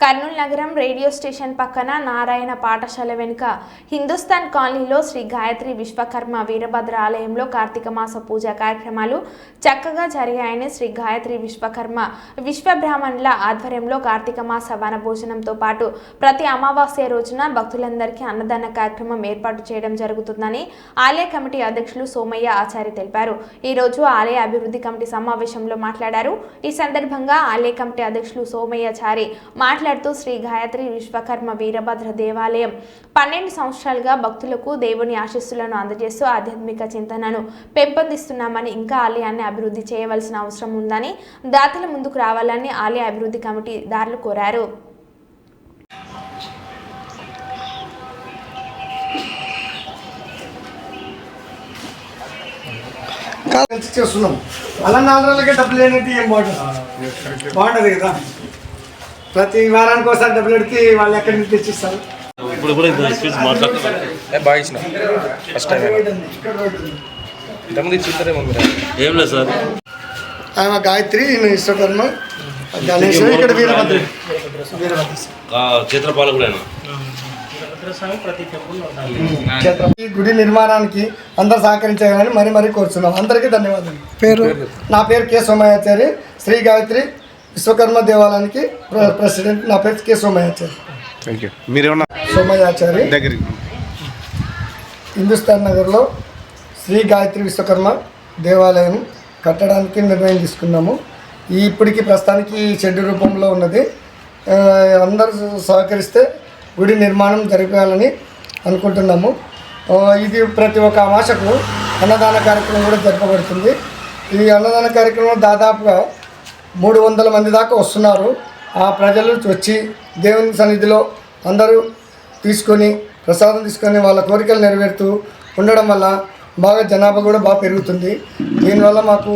కర్నూలు నగరం radio station పక్కన నారాయణ పాఠశాల వెనుక హిందుస్థాన్ కాలనీలో శ్రీ గాయత్రి విశ్వకర్మ వీరభద్ర ఆలయంలో కార్తీక మాస పూజా కార్యక్రమాలు చక్కగా జరిగాయని శ్రీ గాయత్రి విశ్వకర్మ విశ్వబ్రాహ్మణుల ఆధ్వర్యంలో కార్తీక మాస వనభోజనంతో పాటు ప్రతి అమావాస్య రోజున భక్తులందరికీ అన్నదాన కార్యక్రమం ఏర్పాటు చేయడం జరుగుతుందని ఆలయ కమిటీ అధ్యక్షులు సోమయ్య ఆచారి తెలిపారు. ఈ రోజు ఆలయ అభివృద్ధి కమిటీ సమావేశంలో మాట్లాడారు. ఈ సందర్భంగా ఆలయ కమిటీ అధ్యక్షులు సోమయ్యాచారి మాట్లాడుతూ శ్రీ గాయత్రి విశ్వకర్మ వీరభద్ర దేవాలయం పన్నెండు సంవత్సరాలుగా భక్తులకు దేవుని ఆశీస్సులను అందజేస్తూ ఆధ్యాత్మిక చింతనను పెంపొందిస్తున్నామని ఇంకా ఆలయాన్ని అభివృద్ధి చేయవలసిన అవసరం ఉందని దాతల ముందుకు రావాలని ఆలయ అభివృద్ధి కమిటీ దారులు కోరారు. చేస్తున్నాం. అలా నాలుగు రోజులకే డబ్బులు లేనట్టు ఏం బాగుంటుంది? బాగుంటుంది కదా? ప్రతి వారానికి ఒకసారి డబ్బులు పెడితే వాళ్ళు ఎక్కడి నుంచి తెచ్చిస్తారు? ఇప్పుడు కూడా స్పీచ్ మాట్లాడుతున్నారు. బాగా ఇచ్చిన. ఫస్ట్ టైం ఇంతకుముందు ఇచ్చింటారేమో మీరు? ఏం లేదు సార్. ఆమె గాయత్రి గణేష్ ఇక్కడ వీరభద్ర కూడా. ఈ గుడి నిర్మాణానికి అందరు సహకరించాలని మరీ మరీ కోరుతున్నాం అందరికీ ధన్యవాదాలు. పేరు? నా పేరు కె సోమయాచారి శ్రీ గాయత్రి విశ్వకర్మ దేవాలయానికి ప్ర- ప్రెసిడెంట్ నా పేరు కె సోమయాచారి. థ్యాంక్ యూ మీరేమన్నా సోమయాచారి. దగ్గరికి హిందుస్థాన్ నగర్లో శ్రీ గాయత్రి విశ్వకర్మ దేవాలయం కట్టడానికి నిర్ణయం తీసుకున్నాము. ఈ ఇప్పటికి ప్రస్తుతానికి షెడ్ రూపంలో ఉన్నది. అందరూ సహకరిస్తే గుడి నిర్మాణం జరగాలని అనుకుంటున్నాము. ఇది ప్రతి ఒక్క అమాసకు అన్నదాన కార్యక్రమం కూడా జరపబడుతుంది. ఈ అన్నదాన కార్యక్రమం దాదాపుగా మూడు వందల మంది దాకా వస్తున్నారు. ఆ ప్రజలు వచ్చి దేవుని సన్నిధిలో అందరూ తీసుకొని ప్రసాదం తీసుకొని వాళ్ళ కోరికలు నెరవేరుతూ ఉండడం వల్ల బాగా జనాభా కూడా బాగా పెరుగుతుంది. దీనివల్ల మాకు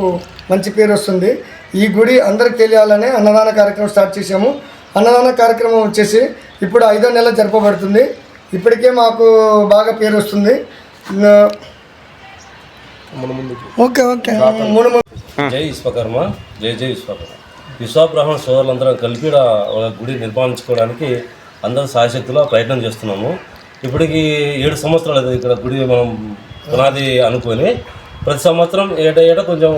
మంచి పేరు వస్తుంది. ఈ గుడి అందరికి తెలియాలనే అన్నదాన కార్యక్రమం స్టార్ట్ చేసాము అన్నదాన కార్యక్రమం వచ్చేసి ఇప్పుడు ఐదో నెల జరపబడుతుంది. ఇప్పటికే మాకు బాగా పేరు వస్తుంది. Okay okay. మూడు మూడు జై విశ్వకర్మ జై జై విశ్వకర్మ. విశ్వబ్రాహ్మణ సోదరులందరం కలిపి ఒక గుడి నిర్మాణించుకోవడానికి అందరూ సాయశక్తిలో ప్రయత్నం చేస్తున్నాము. ఇప్పటికి ఏడు సంవత్సరాలు అయింది ఇక్కడ గుడి మనం పునాది అనుకొని ప్రతి సంవత్సరం ఏటా ఏటా కొంచెం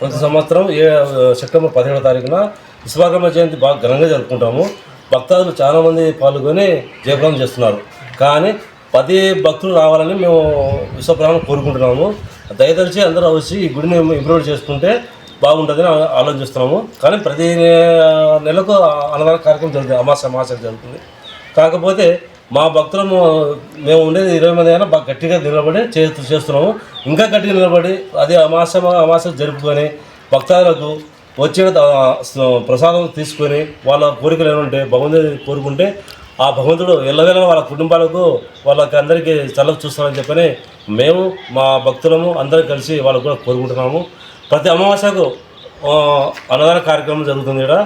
ప్రతి సంవత్సరం ఏ సెప్టెంబర్ పదిహేడో తారీఖున విశ్వకర్మ జయంతి బాగా ఘనంగా జరుపుకుంటాము. భక్తాదులు చాలామంది పాల్గొని జయప్రదం చేస్తున్నారు. కానీ పది భక్తులు రావాలని మేము విశ్వబ్రాహ్మణం కోరుకుంటున్నాము. దయతలిచి అందరూ వచ్చి ఈ గుడిని ఇంప్రూవ్ చేసుకుంటే బాగుంటుందని ఆలోచిస్తున్నాము. కానీ ప్రతి నెలకు అన్నదాన కార్యక్రమం జరుగుతుంది అమాస అమాస జరుగుతుంది. కాకపోతే మా భక్తులము మేము ఉండేది ఇరవై మంది అయినా బాగా గట్టిగా నిలబడి చేస్తూ చేస్తున్నాము. ఇంకా గట్టిగా నిలబడి అది అమాస అమాస జరుపుకొని భక్తాదులకు వచ్చిన ప్రసాదం తీసుకొని వాళ్ళ కోరికలు ఏమంటే బాగుంది కోరుకుంటే ఆ భగవంతుడు ఎల్లవేళ వాళ్ళ కుటుంబాలకు వాళ్ళకి అందరికీ చల్లగా చూస్తామని చెప్పని మేము మా భక్తులము అందరం కలిసి వాళ్ళకు కూడా కోరుకుంటున్నాము. ప్రతి అమావాస్యకు అన్నదాన కార్యక్రమం జరుగుతుంది ఇక్కడ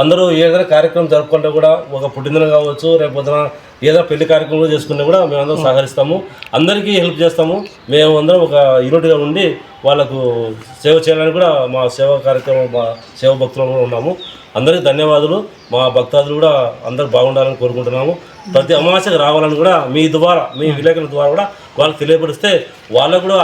అందరూ ఏదైనా కార్యక్రమం జరుపుకుంటే కూడా ఒక పుట్టినదిన కావచ్చు రేపు పొద్దున ఏదైనా పెళ్ళి కార్యక్రమం చేసుకుంటే కూడా మేము అందరం సహకరిస్తాము. అందరికీ హెల్ప్ చేస్తాము. మేము అందరం ఒక యూనిట్గా ఉండి వాళ్ళకు సేవ చేయాలని కూడా మా సేవా కార్యక్రమం మా సేవ భక్తులు కూడా ఉన్నాము. అందరికీ ధన్యవాదాలు. మా భక్తాదులు కూడా అందరూ బాగుండాలని కోరుకుంటున్నాము. ప్రతి అమావాస్యకు రావాలని కూడా మీ ద్వారా మీ విలేకరుల ద్వారా కూడా వాళ్ళకి తెలియపరిస్తే వాళ్ళకు కూడా